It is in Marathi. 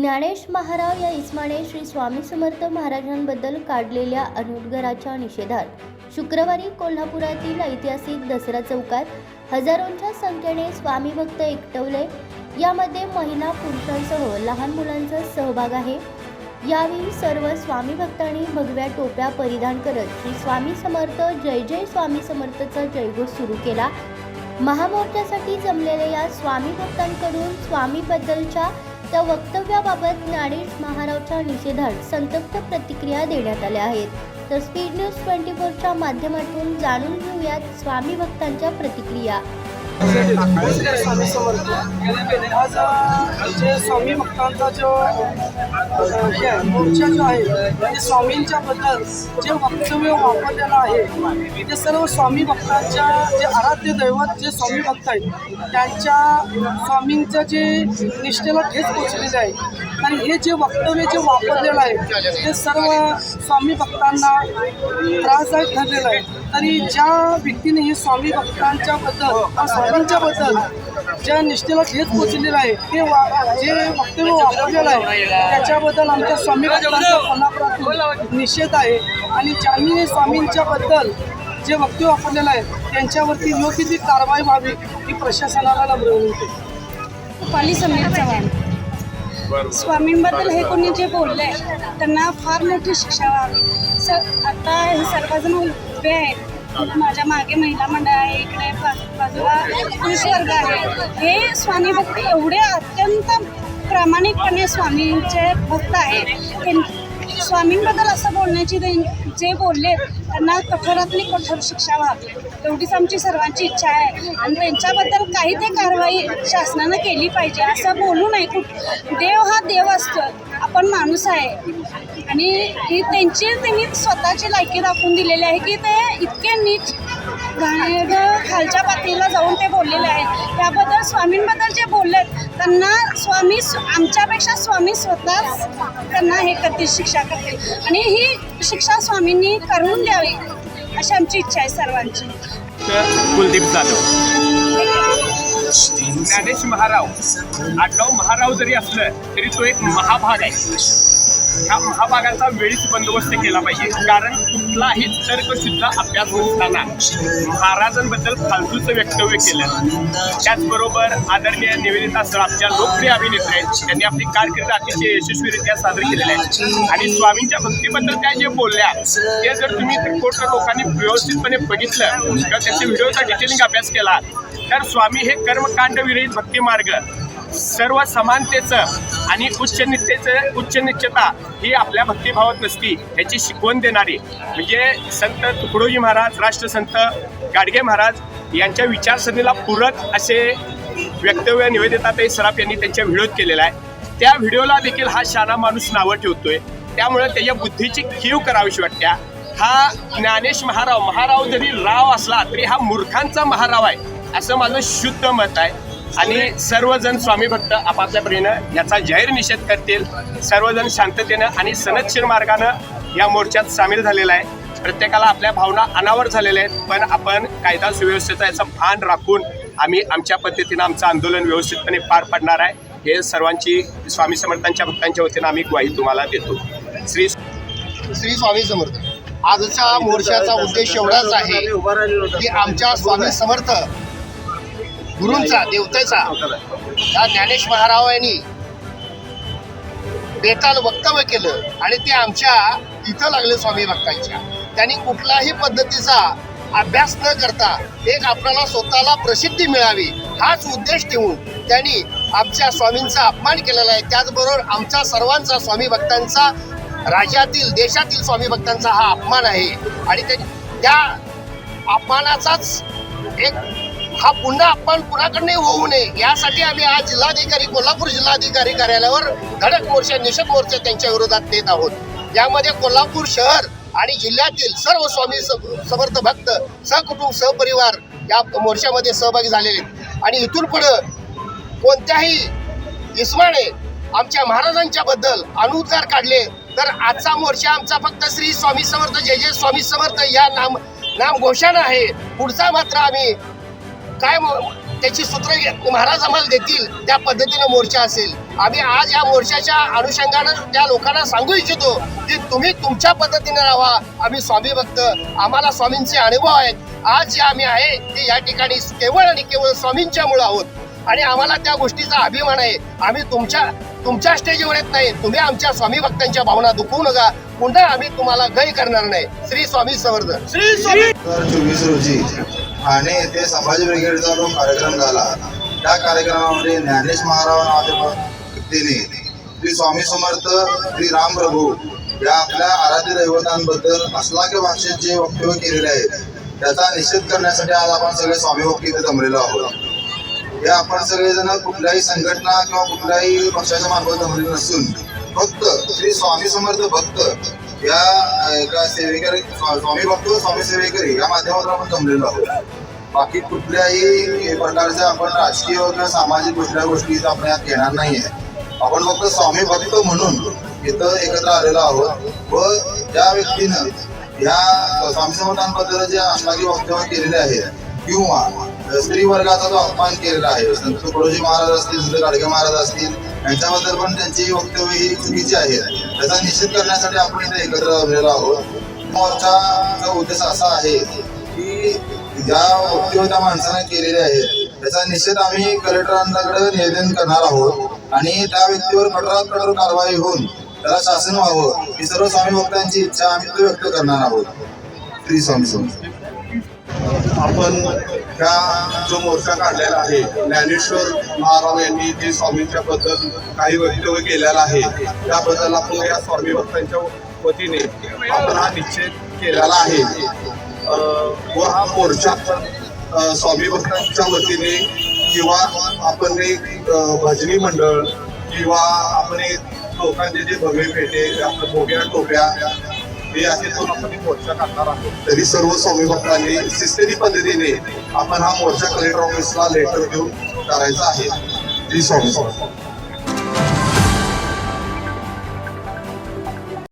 ज्ञानेश महाराव या इस्माने श्री स्वामी समर्थ महाराजांबद्दल काढलेल्या अनुद्गाराच्या निषेधात शुक्रवारी कोल्हापुरातील ऐतिहासिक दसरा चौकात हजारोंच्या संख्येने स्वामी भक्त एकटवले. यामध्ये महिला पुरुषांसह लहान मुलांचा सहभाग आहे. यावेळी सर्व स्वामी भक्तांनी भगव्या टोप्या परिधान करत श्री स्वामी समर्थ जय जय स्वामी समर्थचा जयघोष सुरू केला. महामोर्चासाठी जमलेल्या या स्वामी भक्तांकडून स्वामीबद्दलच्या त्या वक्तव्याबाबत ज्ञानेश महारावच्या निषेधात संतप्त प्रतिक्रिया देण्यात आल्या आहेत. तर स्पीड न्यूज ट्वेंटी फोरच्या माध्यमातून जाणून घेऊयात स्वामी भक्तांच्या प्रतिक्रिया. स्वामी समर्थ आज जे स्वामी भक्तांचा जो हे मोर्चा जो आहे म्हणजे स्वामींच्या बद्दल जे वक्तव्य वापरलेलं आहे ते सर्व स्वामी भक्तांच्या जे आराध्य दैवत जे स्वामी भक्त आहेत त्यांच्या स्वामींचं जे निष्ठेला ठेच पोचलेले आहे आणि हे जे वक्तव्य जे वापरलेलं आहे ते सर्व स्वामी भक्तांना त्रासदायक ठरलेलं आहे तरी ज्या व्यक्तीने हे स्वामी भक्तांच्या बद्दल स्वामींच्या बद्दल ज्या निष्ठेला ठेच पोचलेलं आहे ते वा जे वक्तव्य वापरलेलं आहे त्याच्याबद्दल आमच्या स्वामी भक्तांचा कोल्हापुरातून निषेध आहे. आणि ज्यांनी स्वामींच्या बद्दल जे वक्तव्य वापरलेलं आहे त्यांच्यावरती योग्य ती कारवाई व्हावी ही प्रशासनाला समीर चव्हाण. स्वामींबद्दल हे कोणी जे बोलले त्यांना फार मोठी शिक्षा व्हावी. स आता हे सर्वजण उभे आहेत माझ्या मागे महिला मंडळ आहे इकडे बाजूला पुरुष वर्ग आहे. हे स्वामी भक्त एवढे अत्यंत प्रामाणिकपणे स्वामींचे भक्त आहेत. त्यां- स्वामींबद्दल असं बोलण्याची त्यां- जे बोलले त्यांना कठोरातली कठोर शिक्षा व्हावी. एवढीच आमची सर्वांची इच्छा आहे. आणि त्यांच्याबद्दल काही ते कारवाई शासनानं केली पाहिजे असं बोलू नये कुठ. देव हा देव असतो आपण माणूस आहे. आणि ही त्यांची त्यांनी स्वतःची लायकी दाखवून दिलेली आहे की ते इतके नीच खालच्या पातळीला जाऊन ते बोललेले आहेत. त्याबद्दल स्वामींबद्दल जे बोललेत त्यांना स्वामी स्व- आमच्यापेक्षा स्वामी स्वतःच त्यांना हे करतील शिक्षा करतील. आणि ही शिक्षा स्वामींनी करून द्यावी अशी आमची इच्छा आहे सर्वांची. कुलदीप जाधव. ज्ञानेश महाराव. आडनाव महाराव जरी असलं तरी तो एक महाभाग आहे. ह्या महाभागाचा वेळीच बंदोबस्त केला पाहिजे. कारण कुठलाही तर्कशुद्ध अभ्यास नसताना महाराजांबद्दल फालतूचं वक्तव्य केलं. त्याचबरोबर आदरणीय निवेदिता सर लोकप्रिय अभिनेत्री आहेत. त्यांनी आपली कारकीर्द अतिशय यशस्वीरित्या सादर केलेली आहे. आणि स्वामींच्या भक्तीबद्दल त्या जे बोलल्या ते जर तुम्ही त्रिकोट लोकांनी व्यवस्थितपणे बघितलं किंवा त्यांच्या व्हिडिओचा डिटेलिंग अभ्यास केला तर स्वामी हे कर्मकांड विरहित भक्ती मार्ग सर्व समानतेचं आणि उच्च नित्येचं उच्च नित्यता ही आपल्या भक्तिभावात नसती ह्याची शिकवण देणारी. म्हणजे संत तुकडोजी महाराज राष्ट्रसंत गाडगे महाराज यांच्या विचारसरणीला पूरक असे वक्तव्य निवेदिताताई सराफ यांनी त्यांच्या व्हिडिओत केलेला आहे. त्या व्हिडिओला देखील हा शाना माणूस नावं ठेवतोय. त्यामुळे त्याच्या बुद्धीची कीव करावीशी वाटत्या. हा ज्ञानेश महाराव महाराव जरी राव असला तरी हा मूर्खांचा महाराव आहे असं माझं शुद्ध मत आहे. आणि सर्वजण स्वामी भक्त आपापल्या परीनं याचा जाहीर निषेध करतील. सर्वजण शांततेनं आणि सनदशीर मार्गानं या मोर्चात सामील झालेला आहे. प्रत्येकाला आपल्या भावना अनावर झालेल्या आहेत. पण आपण कायदा सुव्यवस्थेचा याचं भान राखून आम्ही आमच्या पद्धतीनं आमचं आंदोलन व्यवस्थितपणे पार पडणार आहे. हे सर्वांची स्वामी समर्थांच्या भक्तांच्या वतीनं आम्ही ग्वाही तुम्हाला देतो. श्री श्री स्वामी समर्थ. आजच्या मोर्चाचा उद्देश एवढाच आहे की आमच्या स्वामी समर्थ गुरूंचा देवतेचा. या ज्ञानेश महाराव यांनी बेताल वक्तव्य केलं आणि ते आमच्या इथं लागले स्वामी भक्तांच्या. त्यांनी कुठल्याही पद्धतीचा अभ्यास न करता एक आपल्याला स्वतःला प्रसिद्धी मिळावी हाच उद्देश ठेवून त्यांनी आमच्या स्वामींचा अपमान केलेला आहे. त्याचबरोबर आमच्या सर्वांचा स्वामी भक्तांचा राज्यातील देशातील स्वामी भक्तांचा हा अपमान आहे. आणि त्या अपमानाचाच एक हा पुन्हा अपमान कुणाकडे होऊ नये? यासाठी आम्ही आज जिल्हाधिकारी कोल्हापूर जिल्हाधिकारी कार्यालयावर धडक मोर्चा निषेध मोर्चा त्यांच्या विरोधात देत आहोत. यामध्ये कोल्हापूर शहर आणि जिल्ह्यातील सर्व स्वामी समर्थ भक्त सहकुटुंब सहपरिवार या मोर्चामध्ये सहभागी झालेले आहेत. आणि इथून पुढं कोणत्याही इस्माने आमच्या महाराजांच्या बद्दल अनुद्गार काढले तर आजचा मोर्चा आमचा फक्त श्री स्वामी समर्थ जय जय स्वामी समर्थ या नाम नाम घोषणा आहे. पुढचा मात्र आम्ही काय म- त्याची सूत्र महाराज आम्हाला देतील त्या पद्धतीनं मोर्चा असेल. आम्ही आज या मोर्चाच्या अनुषंगानं त्या लोकांना सांगू इच्छितो की तुम्ही तुमच्या पद्धतीने राहा. आम्ही स्वामी भक्त. आम्हाला स्वामींचे अनुभव आहेत. आज जे आम्ही आहे ते या ठिकाणी केवळ आणि केवळ स्वामींच्या मुळे आहोत. आणि आम्हाला त्या गोष्टीचा अभिमान आहे. आम्ही तुमच्या तुमच्या स्टेजवर येत नाही. तुम्ही आमच्या स्वामी भक्तांच्या भावना दुखवू नका. पुन्हा आम्ही तुम्हाला गय करणार नाही. श्री स्वामी समर्थ श्री स्वामी चोवीस रोजी ठाणे येथे संभाजी ब्रिगेडचा जो कार्यक्रम झाला त्या कार्यक्रमामध्ये ज्ञानेश महाराव नावाच्या व्यक्तीने श्री स्वामी समर्थ श्री राम प्रभू या आपल्या आराध्य दैवतांबद्दल असलाख्य भाषेत जे वक्तव्य केलेले आहेत. त्याचा निषेध करण्यासाठी आज आपण सगळे स्वामी भक्त इथे जमलेलो आहोत. हे आपण सगळेजण कुठल्याही संघटना किंवा कुठल्याही पक्षाच्या मार्फत जमलेले नसून फक्त श्री स्वामी समर्थ भक्त या एका सेवेकरी स्वामी भक्त स्वामी सेवेकरी या माध्यमातून आपण जमलेलो आहोत. बाकी कुठल्याही प्रकारच्या आपण राजकीय किंवा सामाजिक कुठल्या गोष्टी इथं आपण यात घेणार नाहीये. आपण फक्त स्वामी भक्त म्हणून इथं एकत्र आलेलो आहोत व ज्या व्यक्तीनं या स्वामी समर्थांबद्दल जे अश्लाघी वक्तव्य केलेले आहेत किंवा स्त्री वर्गाचा जो अपमान केलेला आहे संत तुकडोजी महाराज असतील संत गाडगे महाराज असतील यांच्याबद्दल पण त्यांची वक्तव्य ही चुकीची आहेत त्याचा निषेध करण्यासाठी आपण इथे एकत्र आलेलो आहोत. मोर्चाचा उद्देश असा आहे की ज्या वक्तव्य त्या माणसाने केलेले आहेत त्याचा निषेध आम्ही कलेक्टरांकडे निवेदन करणार आहोत. आणि त्या व्यक्तीवर कठोरात कठोर कारवाई होऊन त्याला शासन व्हावं ही सर्व स्वामी भक्तांची इच्छा आम्ही व्यक्त करणार आहोत. श्री स्वामी स्वामी आपण ह्या जो मोर्चा काढलेला आहे ज्ञानेश्वर महाराव यांनी जे स्वामींच्या बद्दल काही वक्तव्य केलेलं आहे त्याबद्दल आपण या स्वामी भक्तांच्या वतीने आपण हा निश्चित केलेला आहे. व हा मोर्चा आपण स्वामी भक्तांच्या वतीने किंवा आपण एक भजनी मंडळ किंवा आपण एक लोकांचे जे भगवे पेटे आपल्या भोग्या टोप्या हे असे करून आपण मोर्चा काढणार आहोत तरी सर्व स्वामी भक्तांनी शिस्तेरी पद्धतीने आपण हा मोर्चा कलेक्टर ऑफिसला लेटर देऊन करायचा आहे श्री स्वामी समर्थ.